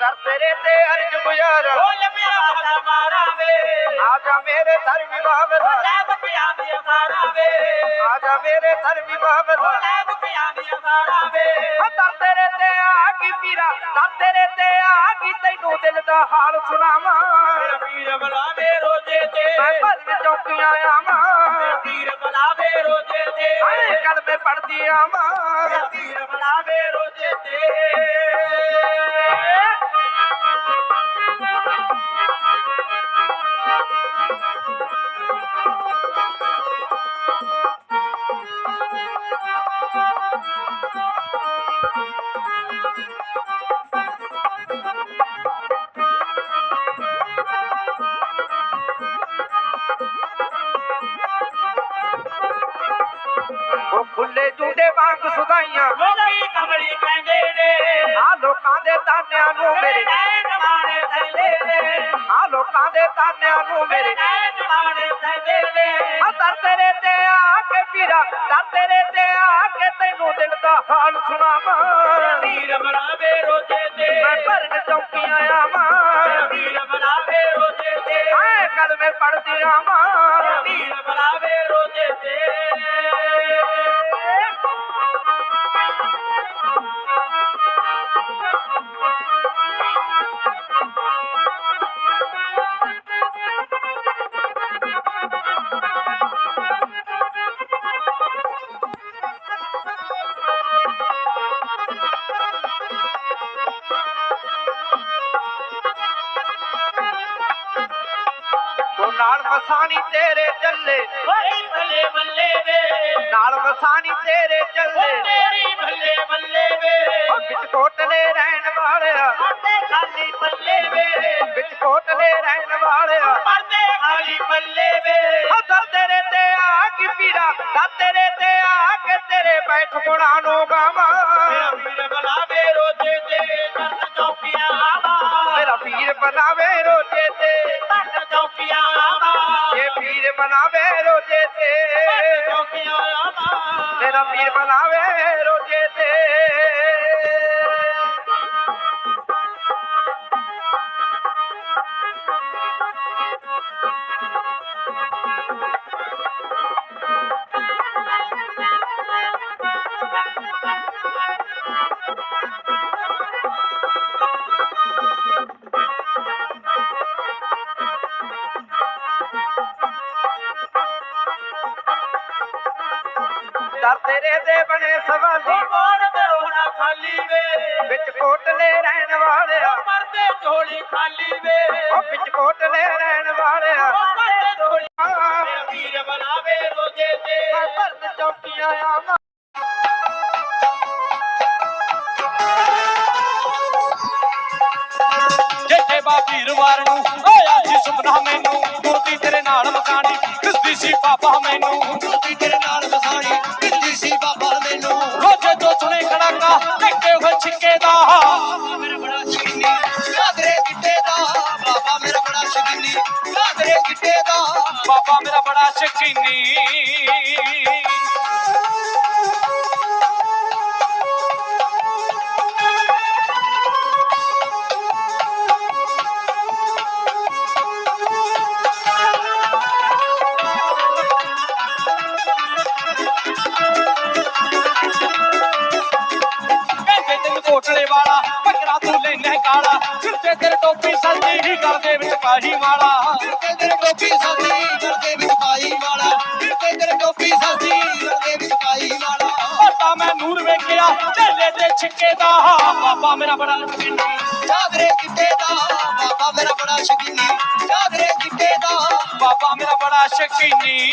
ਦਰ ਤੇਰੇ ਤੇ ਅਰਜ ਗੁਜ਼ਾਰਾ। ਬੋਲ ਮੇਰਾ ਬਾਦਾ ਮਾਰਾ ਵੇ। ਆ ਜਾ ਮੇਰੇ ਧਰ ਵਿਵਾਹ ਦਾ। ਲੈ ਪਿਆ ਦੀ ਸਾਰਾ ਵੇ। ਆ ਜਾ ਮੇਰੇ ਧਰ ਵਿਵਾਹ ਦਾ। ਲੈ ਪਿਆ ਦੀ ਸਾਰਾ ਵੇ। ਦਰ ਤੇਰੇ ਤੇ ਆ ਗਈ ਪੀਰਾ। ਦਰ ਤੇਰੇ ਤੇ ਆ ਗਈ ਤੈਨੂੰ ਦਿਲ ਦਾ ਹਾਲ ਸੁਣਾਵਾਂ। ਮੇਰਾ ਪੀਰ ਬੁਲਾਵੇ ਰੋਜੇ ਤੇ। ਚੌਕੀਆਂ ਆਵਾਂ। ਮੇਰਾ ਪੀਰ ਬੁਲਾਵੇ ਰੋਜੇ ਤੇ। ਹਾਏ ਕਲਮੇ ਪੜਦੀ ਆਵਾਂ। ਪੀਰ ਬੁਲਾਵੇ ਰੋਜੇ ਤੇ। ਖੁੱਲੇ ਜੂਦੇ ਵਾਂਗ ਸੁਧਾਈਆਂ। ਲੋਕੀ ਕਮਲੀ ਕਹਿੰਦੇ ਨੇ ਆ ਲੋਕਾਂ ਦੇ ਤਾਨਿਆਂ ਨੂੰ ਮੇਰੇ ਨੈਣ ਮਾਣੇ ਥੈਲੇ ਨੇ ਆ ਲੋਕਾਂ ਦੇ ਤਾਨਿਆਂ ਨੂੰ ਮੇਰੇ ਨੈਣ ਮਾਣੇ ਥੈਲੇ ਨੇ ਆ ਦਰ ਤੇਰੇ ਤੇ ਆ ਕੇ ਪੀਰਾ, ਦਰ ਤੇਰੇ ਤੇ ਆ ਕੇ ਤੈਨੂੰ ਦਿਲ ਦਾ ਹਾਲ ਸੁਣਾਵਾਂ। ਪੀਰ ਬੁਲਾਵੇ ਰੋਜੇ ਤੇ ਮੈਂ ਭਰਨ ਚੌਕੀਆਂ ਆਵਾਂ। ਪੀਰ ਬੁਲਾਵੇ ਰੋਜੇ ਤੇ ਹਾਏ ਕਲਮੇ ਪੜਦੀ ਆਵਾਂ। ਪੀਰ ਬੁਲਾਵੇ ਰੋਜੇ ਤੇ ਨਾਲ ਵਸਾਣੀ ਤੇਰੇ ਚੱਲੇ। ਓਏ ਭੱਲੇ ਬੱਲੇ ਵੇ। ਨਾਲ ਵਸਾਣੀ ਤੇਰੇ ਓ ਚੱਲੇ ਤੇਰੀ ਭੱਲੇ ਬੱਲੇ ਵੇ। ਉਹ ਵਿੱਚ ਕੋਟਲੇ ਰਹਿਣ ਵਾਲਿਆ। ਪਰਦੇ ਖਾਲੀ ਪੱਲੇ ਵੇ। ਵਿੱਚ ਕੋਟਲੇ ਰਹਿਣ ਵਾਲਿਆ। ਪਰਦੇ ਖਾਲੀ ਪੱਲੇ ਵੇ। ਉਹ ਦਰ ਤੇਰੇ ਤੇ ਆ ਕੀ ਪੀਰਾ। ਦਰ ਤੇਰੇ ਤੇ ਆ ਕੇ ਤੇਰੇ ਬੈਠ ਗੁਣਾ ਨੂੰ ਗਾਵਾਂ। ਮੇਰਾ ਪੀਰ ਬੁਲਾਵੇ ਰੋਜੇ ਤੇ। ਕੰਨ ਚੌਕੀਆਂ ਆਵਾ ਮੇਰਾ ਪੀਰ ਬਣਾਵੇ ਰੋਜੇ ਤੇ। बनावे रोजे ते। मेरा पीर बनवे रोजे ते। ਤੇਰੇ ਦੇ ਬਣੇ ਸਵਾਲੀ। ਮੋੜ ਤੇ ਰੋਣਾ ਖਾਲੀ ਵੇ। ਵਿੱਚ ਕੋਟਲੇ ਰਹਿਣ ਵਾਲਿਆ। ਪਰਦੇ ਝੋਲੀ ਖਾਲੀ ਵੇ। ਉਹ ਵਿੱਚ ਕੋਟਲੇ ਰਹਿਣ ਵਾਲਿਆ। ਪਰਦੇ ਝੋਲੀ ਆ, ਮੇਰਾ ਪੀਰ ਬੁਲਾਵੇ ਰੋਜੇ ਤੇ। ਮੈਂ ਭਰਨ ਚੌਕੀਆਂ ਆਵਾਂ ਜਿੱਥੇ ਬਾ ਵੀਰਵਾਰ ਨੂੰ ਆਇਆ ਸੀ ਸੁਪਨਾ ਮੈਨੂੰ। ਮੂਰਤੀ ਤੇਰੇ ਨਾਲ ਮਕਾਨੀ। ਕਿਸਦੀ ਸੀ ਪਾਪਾ ਮੈਨੂੰ। ਖੜਾਕਾ ਹੋਏ ਛਿੱਕੇ ਦਾ। ਬਾਬਾ ਮੇਰਾ ਬੜਾ ਸ਼ਕੀਨੀ। ਕਾਦਰੇ ਗਿੱਟੇ ਦਾ। ਬਾਬਾ ਮੇਰਾ ਬੜਾ ਸ਼ਕੀਨੀ। ਕਾਦਰੇ ਗਿੱਟੇ ਦਾ। ਬਾਬਾ ਮੇਰਾ ਬੜਾ ਸ਼ਕੀਨੀ। ਤੇ ਤੇਰੇ ਟੋਪੀ ਸੱਜੀ ਹੀ ਗਲ ਦੇ ਵਿੱਚ ਪਾਹੀ ਮਾਲਾ ਦਿੱਤੇ ਤੇਰੇ ਟੋਪੀ ਸਾਦੀ ਗਰਦੇ ਵਿੱਚ ਪਾਈ ਵਾਲਾ। ਦਿੱਤੇ ਤੇਰੇ ਟੋਪੀ ਸਾਦੀ ਗਰਦੇ ਵਿੱਚ ਪਾਈ ਵਾਲਾ। ਪਤਾ ਮੈਂ ਨੂਰ ਵੇਖਿਆ ਝੇਲੇ ਦੇ ਛਿੱਕੇ ਦਾ। ਬਾਬਾ ਮੇਰਾ ਬੜਾ ਸ਼ਕੀਨੀ ਕਾਦਰੇ ਗਿੱਟੇ ਦਾ ਬਾਬਾ ਮੇਰਾ ਬੜਾ ਸ਼ਕੀਨੀ ਕਾਦਰੇ ਗਿੱਟੇ ਦਾ। ਬਾਬਾ ਮੇਰਾ ਬੜਾ ਸ਼ਕੀਨੀ।